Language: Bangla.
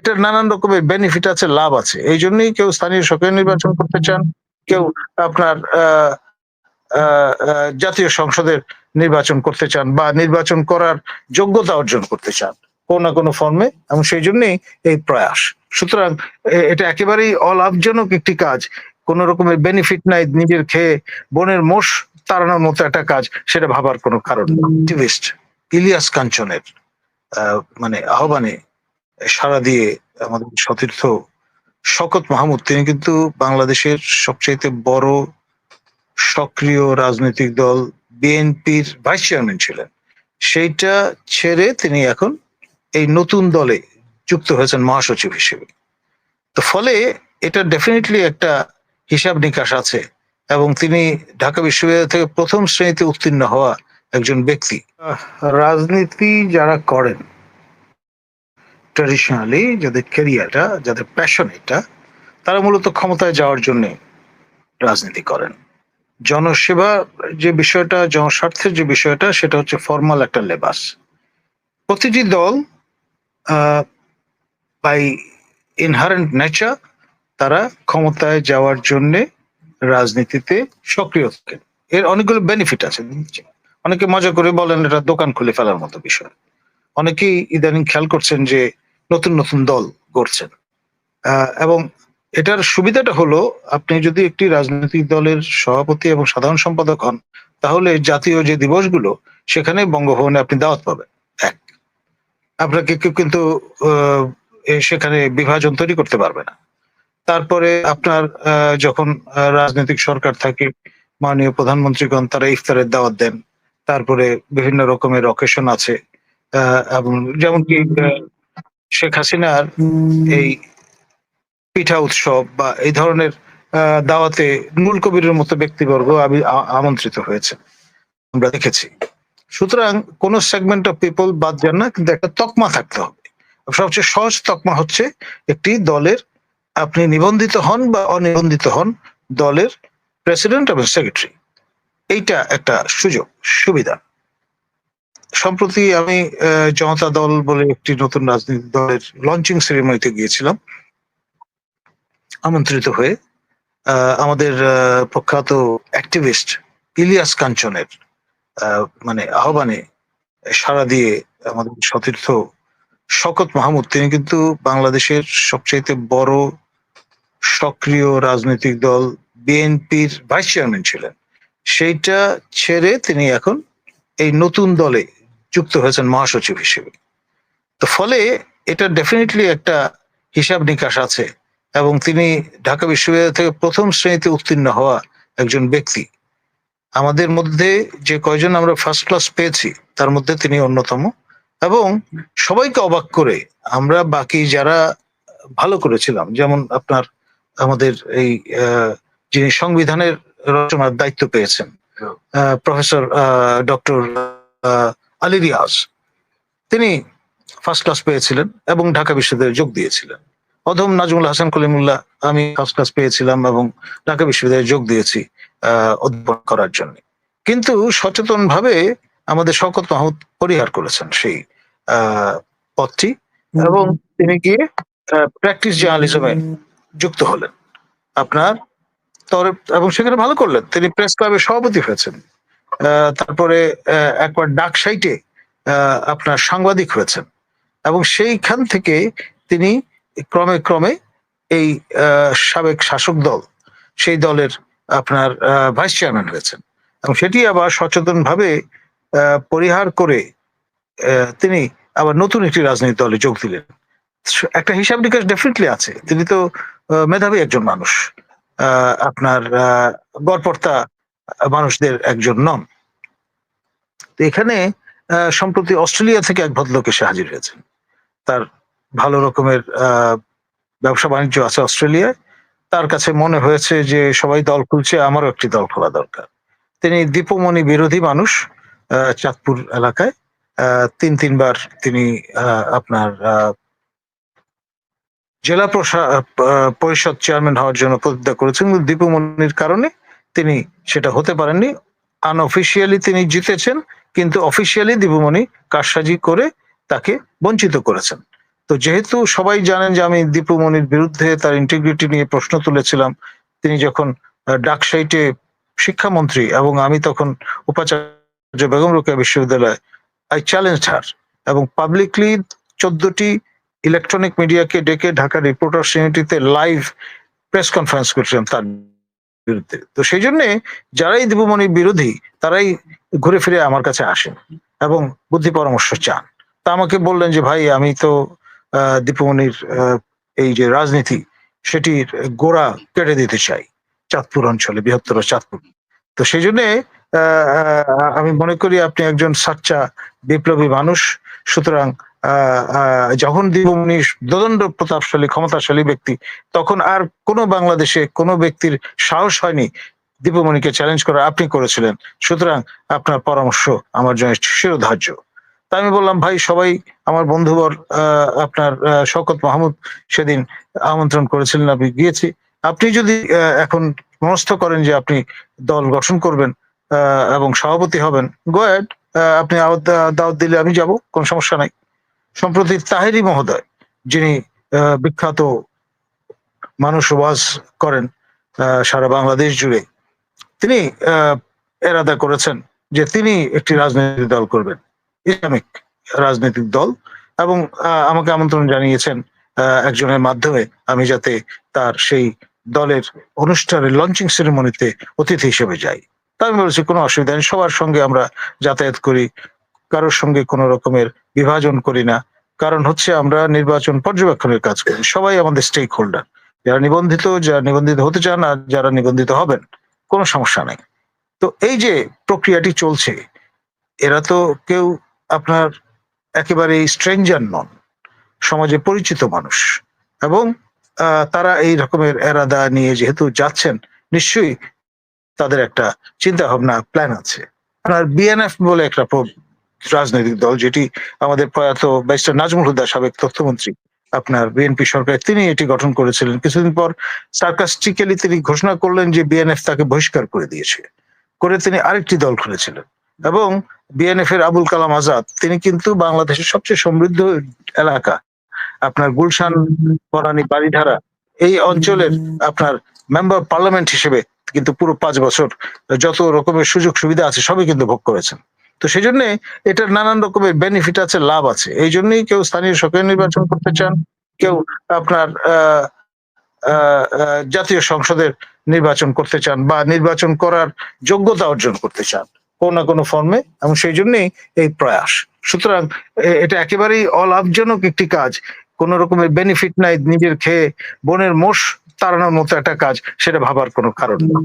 এটার নানান রকমের বেনিফিট আছে লাভ আছে। এই জন্যই কেউ স্থানীয় সরকার নির্বাচন করতে চান কেউ আপনার জাতীয় সংসদের নির্বাচন করতে চান বা নির্বাচন করার যোগ্যতা অর্জন করতে চান কোনো না কোনো ফর্মে এবং সেই জন্যই এই প্রয়াস। সুতরাং এটা একেবারেই অলাভজনক একটি কাজ। কোন রকমের বেনিফিট নাই নিজের খেয়ে বনের মোষ তাড়ানোর মতো একটা কাজ সেটা ভাবার কোনো কারণ অ্যাক্টিভিস্ট ইলিয়াস কাঞ্চনের আহ, মানে আহ্বানে সাড়া দিয়ে আমাদের সতীর্থ শকত মাহমুদ, তিনি কিন্তু বাংলাদেশের সবচাইতে বড় সক্রিয় রাজনৈতিক দল বিএনপির ভাইস চেয়ারম্যান ছিলেন। সেইটা ছেড়ে তিনি এখন এই নতুন দলে যুক্ত হয়েছেন মহাসচিব হিসেবে। তো ফলে এটা ডেফিনেটলি একটা হিসাব নিকাশ আছে এবং তিনি ঢাকা বিশ্ববিদ্যালয় থেকে প্রথম শ্রেণীতে উত্তীর্ণ হওয়া একজন ব্যক্তি। রাজনীতি যারা করেন ট্রেডিশনালি যাদের ক্যারিয়ারটা যাদের প্যাশন এটা, তারা মূলত ক্ষমতায় যাওয়ার জন্য রাজনীতি করেন। জনসেবা যে বিষয়টা, জনস্বার্থের যে বিষয়টা, সেটা হচ্ছে ফর্মাল একটা লেবাস প্রতিটি দল বাই ইনহারেন্ট নেচার তারা ক্ষমতায় যাওয়ার জন্য রাজনীতিতে সক্রিয় থাকেন এর অনেকগুলো বেনিফিট আছে। অনেকে মজা করে বলেন, এটা দোকান খুলে ফেলার মতো বিষয়। অনেকেই ইদানিং খেয়াল করছেন যে নতুন নতুন দল গড়ছেন। এবং এটার সুবিধাটা হলো, আপনি যদি একটি রাজনৈতিক দলের সভাপতি এবং সাধারণ সম্পাদক হন, তাহলে জাতীয় যে দিবসগুলো সেখানে বঙ্গভবনে আপনি দাওয়াত পাবেন। এক। আপনাকে কেউ কিন্তু সেখানে বিভাজন তৈরি করতে পারবে না। তারপরে আপনার যখন রাজনৈতিক সরকার থাকে, মাননীয় প্রধানমন্ত্রীগণ তারা ইফতারের দাওয়াত দেন, তারপরে বিভিন্ন রকমের অকেশন আছে। যেমন কি শেখ হাসিনার এই পিঠা উৎসব বা এই ধরনের দাওয়াতে নুল কবিরের মতো ব্যক্তিবর্গ আমি আমন্ত্রিত হয়েছে। আমরা দেখেছি। সুতরাং কোন সেগমেন্ট অফ পিপল বাদ যান না, কিন্তু একটা তকমা থাকতে হবে। সবচেয়ে সহজ তকমা হচ্ছে একটি দলের আপনি নিবন্ধিত হন বা অনিবন্ধিত হন দলের প্রেসিডেন্ট এবং সেক্রেটারি এইটা একটা সুযোগ, সুবিধা। সম্প্রতি আমি জনতা দল বলে একটি নতুন রাজনৈতিক দলের লঞ্চিং সেরেমনিতে গিয়েছিলাম। আমন্ত্রিত হয়ে আমাদের প্রখ্যাত অ্যাক্টিভিস্ট ইলিয়াস কাঞ্চনের মানে আহ্বানে সাড়া দিয়ে আমাদের সতীর্থ শকত মাহমুদ, তিনি কিন্তু বাংলাদেশের সবচাইতে বড় সক্রিয় রাজনৈতিক দল বিএনপির ভাইস চেয়ারম্যান ছিলেন। সেইটা ছেড়ে তিনি এখন এই নতুন দলে যুক্ত হয়েছেন মহাসচিব হিসেবে। তো ফলে এটা ডেফিনেটলি একটা হিসাব নিকাশ আছে এবং তিনি ঢাকা বিশ্ববিদ্যালয় থেকে প্রথম শ্রেণীতে উত্তীর্ণ হওয়া একজন ব্যক্তি। আমাদের মধ্যে যে কয়জন আমরা ফার্স্ট ক্লাস পেয়েছি তার মধ্যে তিনি অন্যতম এবং সবাইকে অবাক করে আমরা বাকি যারা ভালো করেছিলাম যেমন আপনার আমাদের এই যিনি সংবিধানের রচনার দায়িত্ব পেয়েছেন প্রফেসর ডক্টর আলী রিয়াজ। তিনি ফার্স্ট ক্লাস পেয়েছিলেন এবং ঢাকা বিশ্ববিদ্যালয়ে যোগ দিয়েছিলেন। অধম নাজমুল হাসান কলিমুল্লাহ, আমি ফার্স্ট ক্লাস পেয়েছিলাম এবং ঢাকা বিশ্ববিদ্যালয়ে যোগ দিয়েছি অধ্যাপন করার জন্য। কিন্তু সচেতন ভাবে আমাদের শকত মাহমুদ পরিহার করেছেন সেই পদটি এবং তিনি গিয়ে প্র্যাকটিস জার্নালিজমে যুক্ত হলেন। আপনার এবং সেখানে ভালো করলেন। তিনি প্রেস ক্লাবের সভাপতি হয়েছেন। তারপরে একবার ডাক সাইটে আপনার সাংবাদিক হয়েছেন। এবং সেইখান থেকে তিনি ক্রমে ক্রমে এই সাবেক শাসক দল সেই দলের আপনার ভাইস চেয়ারম্যান হয়েছেন। এবং সেটি আবার সচেতন ভাবে পরিহার করে তিনি আবার নতুন একটি রাজনৈতিক দলে যোগ দিলেন। একটা হিসাব নিকাশ ডেফিনেটলি আছে। তিনি তো মেধাবী একজন মানুষ। আপনার আহ, গড়পড়তা মানুষদের একজন নন। তো এখানে সম্প্রতি অস্ট্রেলিয়া থেকে এক ভদ্রলোক এসে হাজির হয়েছেন। তার ভালো রকমের ব্যবসা বাণিজ্য আছে অস্ট্রেলিয়ায়। তার কাছে মনে হয়েছে যে সবাই দল খুলছে, আমারও একটি দল খোলা দরকার। তিনি দীপমণি বিরোধী মানুষ চাঁদপুর এলাকায়। তিন, তিনবার তিনি আপনার জেলা পরিষদ চেয়ারম্যান হওয়ার জন্য প্রতিজ্ঞা করেছেন। দীপমণির কারণে তিনি সেটা হতে পারেননি। আনঅফিসিয়ালি তিনি জিতেছেন, কিন্তু অফিসিয়ালি দীপমণি কারসাজি করে তাকে বঞ্চিত করেছেন। তো যেহেতু সবাই জানেন যে আমি দীপু মনির বিরুদ্ধে তার ইন্টিগ্রিটি নিয়ে প্রশ্ন তুলেছিলাম, তিনি যখন ডাকসাইটে শিক্ষামন্ত্রী এবং আমি তখন উপাচার্য বেগম রোকেয়া বিশ্ববিদ্যালয় আই চ্যালেঞ্জ হার এবং পাবলিকলি চোদ্দটি ইলেকট্রনিক মিডিয়াকে ডেকে ঢাকা রিপোর্টার ইউনিটিতে লাইভ প্রেস কনফারেন্স করেছিলাম তার বিরুদ্ধে। তো সেই জন্য যারাই দীপমণির বিরোধী, তারাই ঘুরে ফিরে আমার কাছে আসেন এবং বুদ্ধি পরামর্শ চান। তা আমাকে বললেন যে, ভাই, আমি তো দীপমণির এই যে রাজনীতি, সেটির গোড়া কেটে দিতে চাই চাঁদপুর অঞ্চলে, বৃহত্তর চাঁদপুর। তো সেই জন্যে আমি মনে করি আপনি একজন সাচ্চা, বিপ্লবী মানুষ। সুতরাং যখন দীপমণি দদণ্ড প্রতাপশালী ক্ষমতাশালী ব্যক্তি তখন আর কোনো বাংলাদেশে কোনো ব্যক্তির সাহস হয়নি দীপমণিকে চ্যালেঞ্জ করা আপনি করেছিলেন। সুতরাং আপনার পরামর্শ আমার জন্য শিরোধার্য। তা আমি বললাম ভাই সবাই আমার বন্ধুবর আপনার আহ, শওকত মাহমুদ সেদিন আমন্ত্রণ করেছিলেন আমি গিয়েছি। আপনি যদি এখন মনস্থ করেন যে আপনি দল গঠন করবেন এবং সভাপতি হবেন গোয়েড আপনি দাওয়াত দিলে আমি যাব, কোনো সমস্যা নাই। সম্প্রতি তাহেরি মহোদয়, যিনি বিখ্যাত মানুষ ওয়াজ করেন সারা বাংলাদেশ জুড়ে, তিনি এরাদা করেছেন যে তিনি একটি রাজনৈতিক দল করবেন। ইসলামিক রাজনৈতিক দল এবং আমাকে আমন্ত্রণ জানিয়েছেন একজনের মাধ্যমে আমি যাতে তার সেই দলের অনুষ্ঠানের লঞ্চিং সেরেমনিতে অতিথি হিসেবে যাই। তা আমি বলেছি, কোনো অসুবিধা নেই। সবার সঙ্গে আমরা যাতায়াত করি, কারোর সঙ্গে কোনো রকমের বিভাজন করি না। কারণ হচ্ছে আমরা নির্বাচন পর্যবেক্ষণের কাজ করি। সবাই আমাদের স্টেক হোল্ডার যারা নিবন্ধিত যারা নিবন্ধিত হতে চান আর যারা নিবন্ধিত হবেন, কোনো সমস্যা নেই। তো এই যে প্রক্রিয়াটি চলছে, এরা তো কেউ আপনার একেবারে স্ট্রেঞ্জার নন। সমাজে পরিচিত মানুষ। এবং তারা এই রকমের এরাদা নিয়ে যেহেতু যাচ্ছেন, নিশ্চয়ই তাদের একটা চিন্তা ভাবনা প্ল্যান আছে। আপনার বিএনএফ বলে একটা রাজনৈতিক দল, যেটি আমাদের প্রয়াত ব্যারিস্টার নাজমুল হুদা, সাবেক তথ্যমন্ত্রী আপনার বিএনপি সরকার, তিনি এটি গঠন করেছিলেন। কিছুদিন পর সার্কাস্টিক্যালি তিনি ঘোষণা করলেন যে বিএনএফ তাকে বহিষ্কার করে দিয়েছে। করে তিনি আরেকটি দল খুলেছিলেন। এবং বিএনএফ এর আবুল কালাম আজাদ, তিনি কিন্তু বাংলাদেশের সবচেয়ে সমৃদ্ধ এলাকা। আপনার গুলশান, বনানী বাড়িধারা এই অঞ্চলের আপনার মেম্বার পার্লামেন্ট হিসেবে কিন্তু পুরো পাঁচ বছর যত রকমের সুযোগ সুবিধা আছে সবই কিন্তু ভোগ করেছেন। তো সেই জন্য এটার নানান রকমের বেনিফিট আছে, লাভ আছে। এই জন্যই কেউ স্থানীয় সরকার নির্বাচন করতে চান, কেউ আপনার জাতীয় সংসদের নির্বাচন করতে চান বা নির্বাচন করার যোগ্যতা অর্জন করতে চান, কোনো না কোনো ফর্মে এবং সেই জন্যই এই প্রয়াস। সুতরাং এটা একেবারেই অলাভজনক একটি কাজ। কোন রকমের বেনিফিট নাই, নিজের খেয়ে বনের মোষ তাড়ানোর মতো একটা কাজ, সেটা ভাবার কোনো কারণ নেই।